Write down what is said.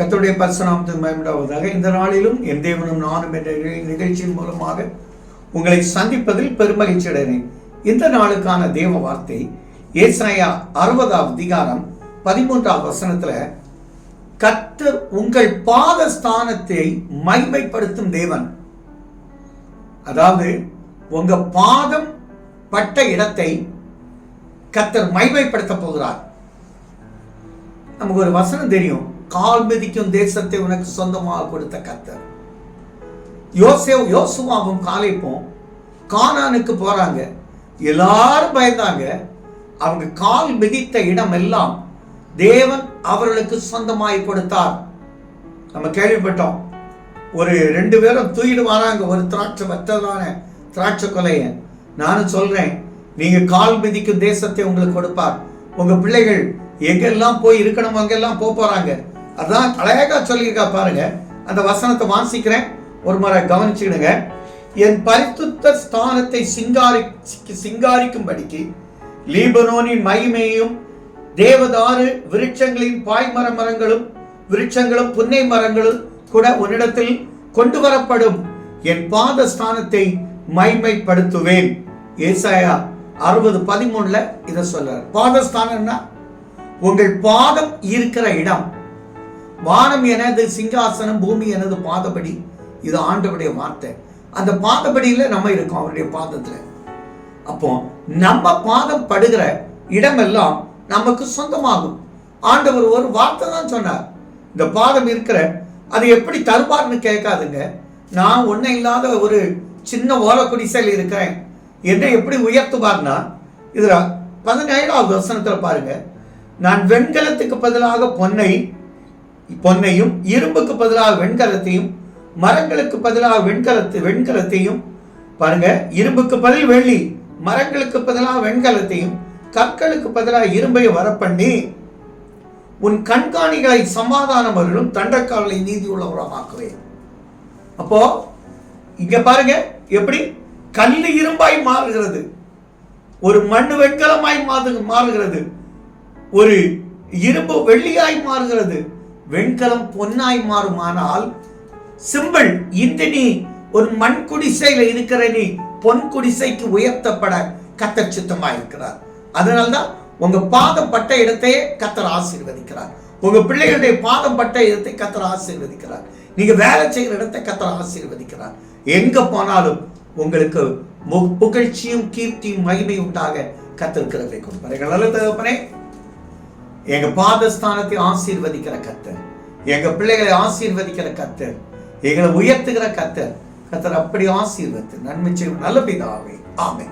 கத்தருடைய பரிசுநாமத்துக்கு பயன்படுவதாக இந்த நாளிலும் என் தேவனும் நானும் என்ற நிகழ்ச்சியின் மூலமாக உங்களை சந்திப்பதில் பெருமகிழ்ச்சி அடைகிறேன். இந்த நாளுக்கான தேவ வார்த்தை ஏசாயா அறுபதாம் அதிகாரம் பதிமூன்றாம் வசனத்துல கத்தர் உங்கள் பாதஸ்தானத்தை மைமைப்படுத்தும் தேவன். அதாவது உங்க பாதம் பட்ட இடத்தை கத்தர் மைமைப்படுத்த போகிறார். நமக்கு ஒரு வசனம் தெரியும். கால் மிதிக்கும் தேசத்தை உனக்கு சொந்தமாக கொடுத்த கத்தர் யோசே யோசுவாவும் காலைப்போம். கானானுக்கு போறாங்க. எல்லாரும் பயந்தாங்க. அவங்க கால் மிதித்த இடம் எல்லாம் தேவன் அவர்களுக்கு சொந்தமாய் கொடுத்தார். நம்ம கேள்விப்பட்டோம். ஒரு ரெண்டு பேரும் தூக்கிட்டு வராங்க. ஒரு திராட்சை வற்றதான திராட்சை கொலைய. நானும் சொல்றேன் நீங்க கால் மிதிக்கும் தேசத்தை உங்களுக்கு கொடுப்பார். உங்க பிள்ளைகள் எங்கெல்லாம் போய் இருக்கணும் அங்கெல்லாம் போக போறாங்க. அதான் அழகா சொல்லியிருக்கா பாருங்க. அந்த வசனத்தை வாசிக்கிறேன். ஒரு முறை கவனிச்சுக்கிடுங்க. என் பரிசுத்த ஸ்தானத்தை சிங்காரி சிங்காரிக்கும்படிக்கு லீபனோனின் மகிமையும் தேவதாறு விருட்சங்களின் பாய்மர மரங்களும் விருட்சங்களும் புன்னை மரங்களும் கூட உன்னிடத்தில் கொண்டு வரப்படும் என் பாத ஸ்தானத்தை மைமைப்படுத்துவேன் ஏசாயா அறுபது பதிமூணுல இதை சொல்றார். பாதஸ்தானம்னா உங்கள் பாதம் இருக்கிற இடம் வானம் எனது சிங்காசனம் பூமி எனது பாதப்படி. இது ஆண்டவருடைய வார்த்தை. அந்த பாதப்படியில் நம்ம இருக்கோம் அவருடைய பாதத்தில். அப்போ நம்ம பாதம் படுகிற இடமெல்லாம் நமக்கு சொந்தமாகும். ஆண்டவர் ஒரு வார்த்தை தான் சொன்னார். இந்த பாதம் இருக்கிற அது எப்படி தருவார்னு கேட்காதுங்க. நான் ஒன்றும் இல்லாத ஒரு சின்ன ஓலக்குடிசையில் இருக்கிறேன். என்னை எப்படி உயர்த்துவார்னா இதில் பதினேழாவது வசனத்தில் பாருங்க. நான் வெண்கலத்துக்கு பதிலாக பொன்னை பொன்னையும் இரும்புக்கு பதிலாக வெண்கலத்தையும் மரங்களுக்கு பதிலாக வெண்கலத்து வெண்கலத்தையும் பாருங்க இரும்புக்கு பதில் வெள்ளி மரங்களுக்கு பதிலாக வெண்கலத்தையும் கற்களுக்கு பதிலாக இரும்பை வரப்பண்ணி உன் கண்காணிகளை சமாதானம் அவர்களும் தண்டக்காவலை நீதி உள்ளவரமாக்குவேன் அப்போ இங்க பாருங்க எப்படி? கல் இரும்பாய் மாறுகிறது. ஒரு மண் வெண்கலமாய் மாறு மாறுகிறது. ஒரு இரும்பு வெள்ளியாய் மாறுகிறது. வெண்கலம் பொன்னாய் மாறுமானால் சிம்பிள் இந்த நீ ஒரு மண் குடிசையில இருக்கிற நீ பொன் குடிசைக்கு உயர்த்தப்பட கத்தர் சித்தமா இருக்கிறார் அதனால்தான் உங்க பாதம் பட்ட இடத்தையே கத்தர் ஆசீர்வதிக்கிறார். உங்க பிள்ளைகளுடைய பாதம் பட்ட இடத்தை கத்தர் ஆசீர்வதிக்கிறார். நீங்க வேலை செய்கிற இடத்தை கத்தர் ஆசீர்வதிக்கிறார். எங்க போனாலும் உங்களுக்கு மு- புகழ்ச்சியும் கீர்த்தியும் மகிமை உண்டாக கத்திருக்கிறதை கொடுப்பார். நல்ல தகப்பனே எங்க பாதஸ்தானத்தை ஆசீர்வதிக்கிற கத்தர் எங்க பிள்ளைகளை ஆசீர்வதிக்கிற கத்தர் எங்களை உயர்த்துகிற கத்தர் கத்தர் அப்படி ஆசீர்வத்து. நன்மை செய்யும். நல்ல பிதாவே. ஆமை